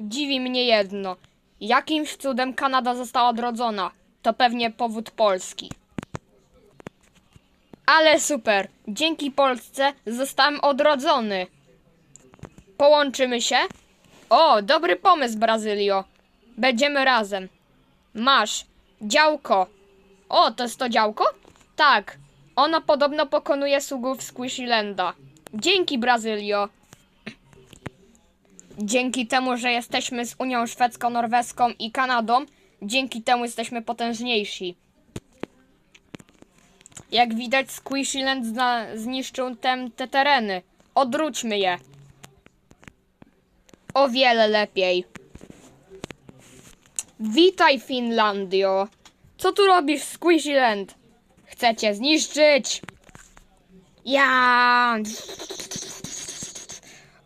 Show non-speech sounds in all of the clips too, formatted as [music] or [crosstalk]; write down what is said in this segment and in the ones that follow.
Dziwi mnie jedno. Jakimś cudem Kanada została odrodzona. To pewnie powód Polski. Ale super. Dzięki Polsce zostałem odrodzony. Połączymy się? O, dobry pomysł, Brazylio. Będziemy razem. Masz. Działko. O, to jest to działko? Tak. Ona podobno pokonuje sługów Squishylanda. Dzięki, Brazylio. Dzięki temu, że jesteśmy z Unią Szwedzką, Norweską i Kanadą, dzięki temu jesteśmy potężniejsi. Jak widać, Squishyland zniszczył tem, te tereny. Odwróćmy je. O wiele lepiej. Witaj, Finlandio. Co tu robisz, Squishyland? Chcecie zniszczyć? Ja.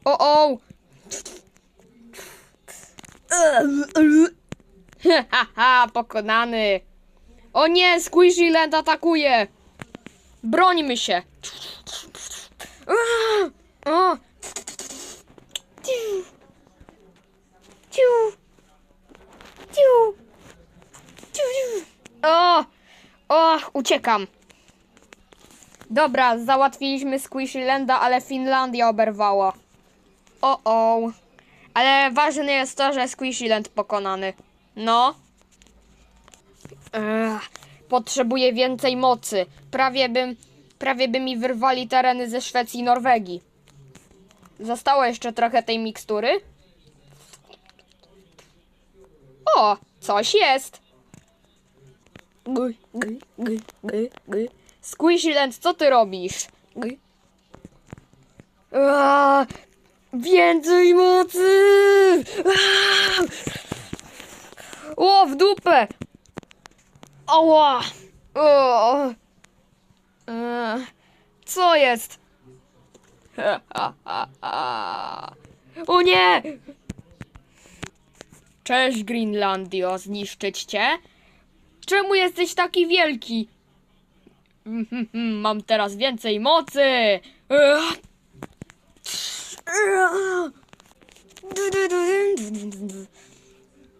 O, o. Ha, [laughs] ha, pokonany. O nie, Squishyland atakuje. Brońmy się. O. Ciu. Ciu. Ciu. Ciu, ciu. O. Uciekam. Dobra, załatwiliśmy Squishylanda, ale Finlandia oberwała. O, o. Ale ważne jest to, że Squishyland pokonany. No. Ech, potrzebuję więcej mocy. Prawie bym, prawie by mi wyrwali tereny ze Szwecji i Norwegii. Zostało jeszcze trochę tej mikstury. O, coś jest. Gy, gy. Squishyland, co ty robisz? Aaa, więcej mocy! Aaa! O, w dupę! Ała! O! Eee, Co jest? O nie! Cześć Greenlandio, zniszczyć cię? Czemu jesteś taki wielki? [laughs] Mam teraz więcej mocy!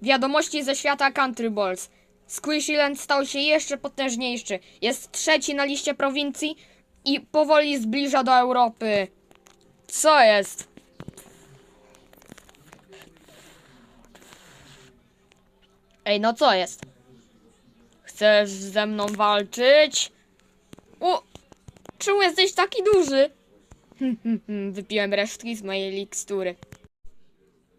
Wiadomości ze świata Country Balls. Squishyland stał się jeszcze potężniejszy. Jest trzeci na liście prowincji i powoli zbliża do Europy. Co jest? Ej, no co jest? Chcesz ze mną walczyć? O! Czemu jesteś taki duży? [laughs] Wypiłem resztki z mojej mikstury.